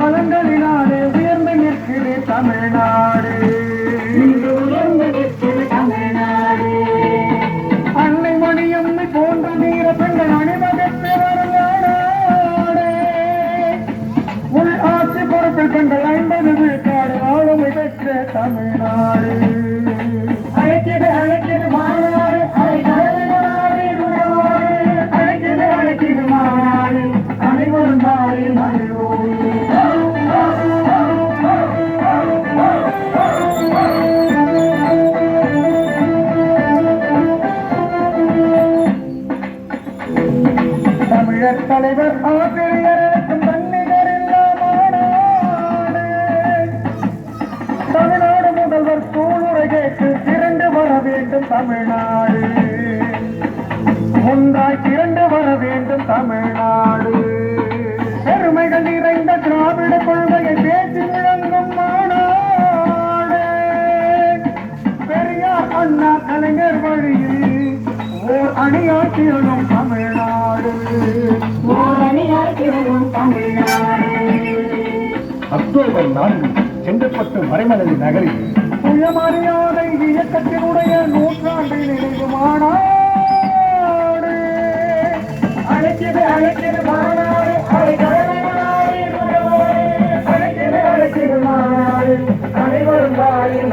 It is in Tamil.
பலங்களினாலே உயர்ந்து நிற்கிறது தமிழ்நாடு. அன்னை மணியம்மை போன்ற வீர பெண்கள் அணிவகுத்து உள் ஆட்சி பொறுப்பில் பெண்கள் ஐம்பது விழுக்காடு ஆளுமை பெற்ற தமிழ்நாடு. தமிழர் தலைவர் ஆசிரியருக்கும் தன்னிகர் தமிழ்நாடு முதல்வர் சூளுரை கேட்டு திரண்டு வர வேண்டும் தமிழ்நாடு. ஒன்றாய் திரண்டு வர வேண்டும் தமிழ்நாடு. பெருமைகள் நிறைந்த திராவிட கொள்கையை பேசி முழங்கும் மாநாடு. பெரியார் அண்ணா கலைஞர் வழியில் ஓர் அணியாற்றியலும் தமிழ் அக்டோபர் நான்கு செங்கற்பட்டு மறைமலை நகரில் சுயமரியாதை இயக்கத்தினுடைய நூற்றாண்டு நினைவு மாநாடு. அழைக்கிறது அழைக்கிறது மாநாடு அனைவரும் தாயின்